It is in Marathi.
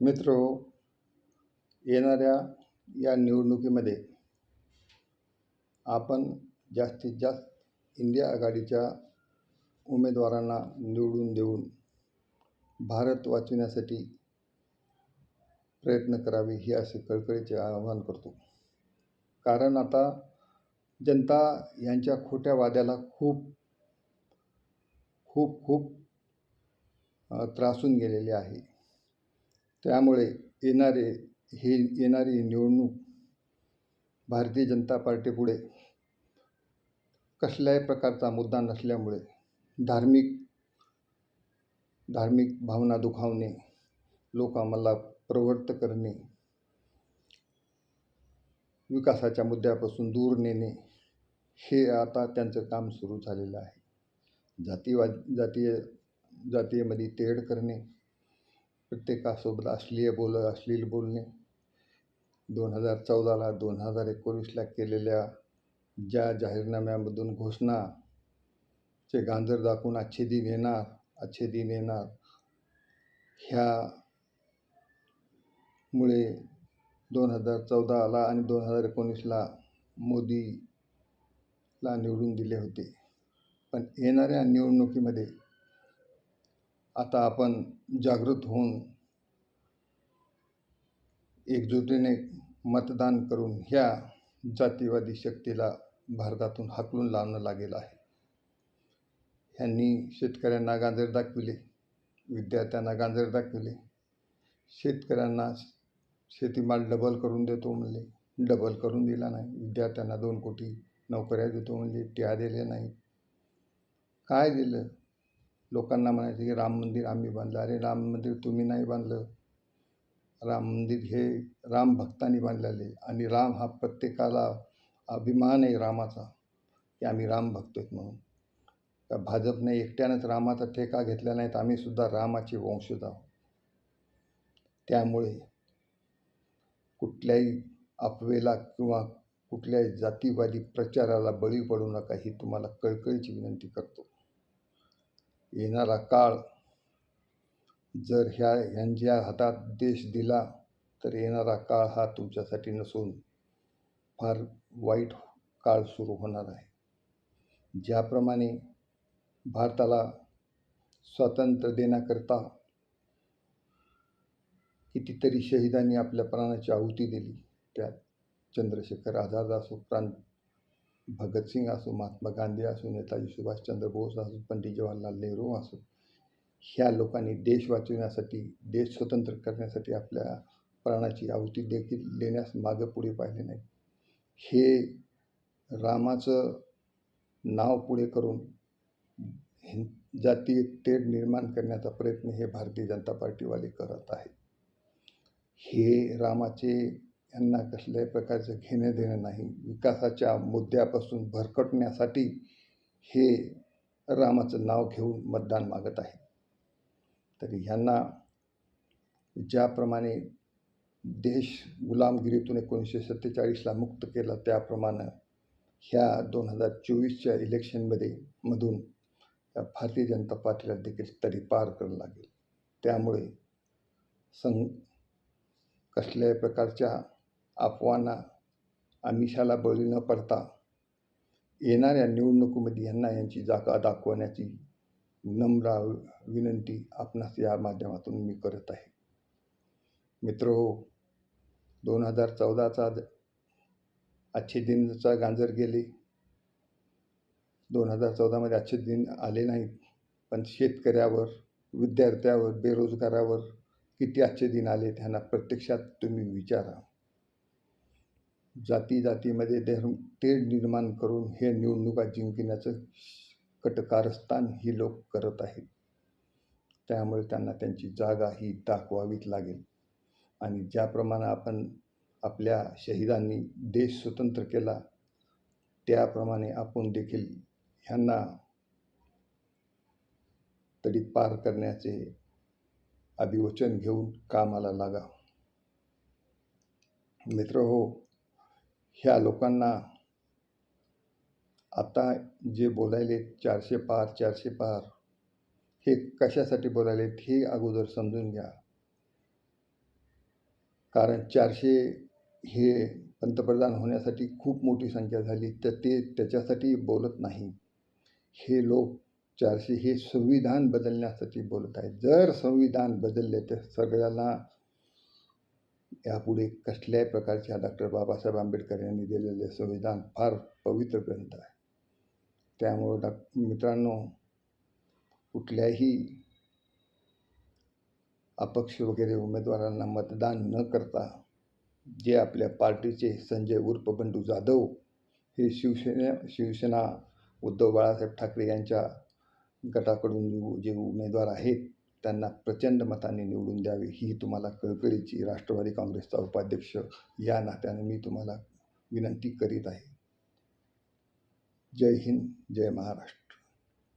मित्र हो, येणाऱ्या या निवडणुकीमध्ये आपण जास्तीत जास्त इंडिया आघाडीच्या उमेदवारांना निवडून देऊन भारत वाचविण्यासाठी प्रयत्न करावे हे असे कळकळीचे आवाहन करतो. कारण आता जनता यांच्या खोट्या वाद्याला खूप खूप खूप त्रासून गेलेले आहे. त्यामुळे येणारे हे येणारी निवडणूक भारतीय जनता पार्टीपुढे कसल्याही प्रकारचा मुद्दा नसल्यामुळे धार्मिक धार्मिक भावना दुखावणे लोकांमला प्रवृत्त करणे विकासाच्या मुद्द्यापासून दूर नेणे हे आता त्यांचं काम सुरू झालेलं आहे. जातीवाद जातीय जातीयमध्ये तेढ करणे प्रत्येकासोबत अश्लील बोल अश्लील बोलणे. दोन हजार चौदाला दोन हजार एकोणीसला केलेल्या ज्या जाहीरनाम्यामधून घोषणाचे गांजर दाखवून अच्छे दिन येणार अच्छे दिन येणार ह्या मुळे दोन हजार चौदाला आणि दोन हजार एकोणीसला मोदीला निवडून दिले होते. पण येणाऱ्या निवडणुकीमध्ये आता आपण जागृत होऊन एकजुटीने मतदान करून ह्या जातीवादी शक्तीला भारतातून हाकलून लावणं लागेल आहे. ह्यांनी शेतकऱ्यांना गांजर दाखविले विद्यार्थ्यांना गांजर दाखविले शेतकऱ्यांना शेतीमाल डबल करून देतो म्हणले डबल करून दिला नाही. विद्यार्थ्यांना दोन कोटी नोकऱ्या देतो म्हणजे त्या दिल्या नाही काय दिलं? लोकांना म्हणायचं की राम मंदिर आम्ही बांधलं. अरे राम मंदिर तुम्ही नाही बांधलं. राम मंदिर हे राम भक्तांनी बांधलेले आणि राम हा प्रत्येकाला अभिमान आहे रामाचा की आम्ही राम भक्त आहेत म्हणून. का भाजपने एकट्यानंच रामाचा ठेका घेतला नाही तर आम्हीसुद्धा रामाचे वंशज आहोत. त्यामुळे कुठल्याही अफवेला किंवा कुठल्याही जातीवादी प्रचाराला बळी पडू नका ही तुम्हाला कळकळीची विनंती करतो. येणारा काळ जर ह्या ह्यांच्या हातात देश दिला तर येणारा काळ हा तुमच्यासाठी नसून फार वाईट काळ सुरू होणार आहे. ज्याप्रमाणे भारताला स्वातंत्र्य देण्याकरता कितीतरी शहीदांनी आपल्या प्राणाची आहुती दिली त्यात चंद्रशेखर आझाद असो प्रांत भगतसिंग असो महात्मा गांधी असो नेताजी सुभाषचंद्र बोस असो पंडित जवाहरलाल नेहरू असो ह्या लोकांनी देश वाचविण्यासाठी देश स्वतंत्र करण्यासाठी आपल्या प्राणाची आहुती देखील देण्यास मागं पुढे पाहिले नाही हे रामाचं नाव पुढे करून जातीय तेढ निर्माण करण्याचा प्रयत्न हे भारतीय जनता पार्टीवाले करत आहेत. हे रामाचे यांना कसल्याही प्रकारचं घेणं देणं नाही. विकासाच्या मुद्द्यापासून भरकटण्यासाठी हे रामाचं नाव घेऊन मतदान मागत आहे. तरी ह्यांना ज्याप्रमाणे देश गुलामगिरीतून एकोणीसशे सत्तेचाळीसला मुक्त केला त्याप्रमाणे ह्या दोन हजार चोवीसच्या इलेक्शनमध्ये मधून भारतीय जनता पार्टीला देखील तरी पार करावं लागेल. त्यामुळे सं कसल्याही प्रकारच्या अफवांना आमिषाला बळी न पडता येणाऱ्या निवडणुकीमध्ये यांना यांची जागा दाखवण्याची नम्र विनंती आपणास या माध्यमातून मी करत आहे. मित्र हो दोन हजार चौदाचा अच्छे दिनचा गांजर गेले. दोन हजार चौदामध्ये अच्छे दिन आले नाहीत पण शेतकऱ्यावर विद्यार्थ्यावर बेरोजगारावर किती अच्छे दिन आले त्यांना प्रत्यक्षात तुम्ही विचारा. जाती जातीमध्ये धर्म तेढ निर्माण करून हे निवडणुका जिंकण्याचं कटकारस्थान ही लोक करत आहेत. त्यामुळे त्यांना त्यांची जागा ही दाखवावीच लागेल. आणि ज्याप्रमाणे आपण आपल्या शहीदांनी देश स्वतंत्र केला त्याप्रमाणे आपण देखील ह्यांना तडी पार करण्याचे अभिवचन घेऊन कामाला लागा मित्र हो ह्या लोकांना आता जे बोलायले चारशे पार चारशे पार हे कशासाठी बोलायलेत हे अगोदर समजून घ्या. कारण चारशे हे पंतप्रधान होण्यासाठी खूप मोठी संख्या झाली तर ते त्याच्यासाठी बोलत नाही. हे लोक चारशे हे संविधान बदलण्यासाठी बोलत आहेत. जर संविधान बदलले तर सगळ्यांना यापुढे कसल्याही प्रकारच्या डॉक्टर बाबासाहेब आंबेडकर यांनी दिलेले संविधान फार पवित्र ग्रंथ आहे. त्यामुळं डॉ मित्रांनो कुठल्याही अपक्ष वगैरे उमेदवारांना मतदान न करता जे आपल्या पार्टीचे संजय उर्फ बंडू जाधव हे शिवसेने शिवसेना उद्धव बाळासाहेब ठाकरे यांच्या गटाकडून जे उमेदवार आहेत त्यांना प्रचंड मताने निवडून द्यावे ही तुम्हाला कळकळीची राष्ट्रवादी काँग्रेसचा उपाध्यक्ष या नात्याने मी तुम्हाला विनंती करीत आहे. जय हिंद जय महाराष्ट्र.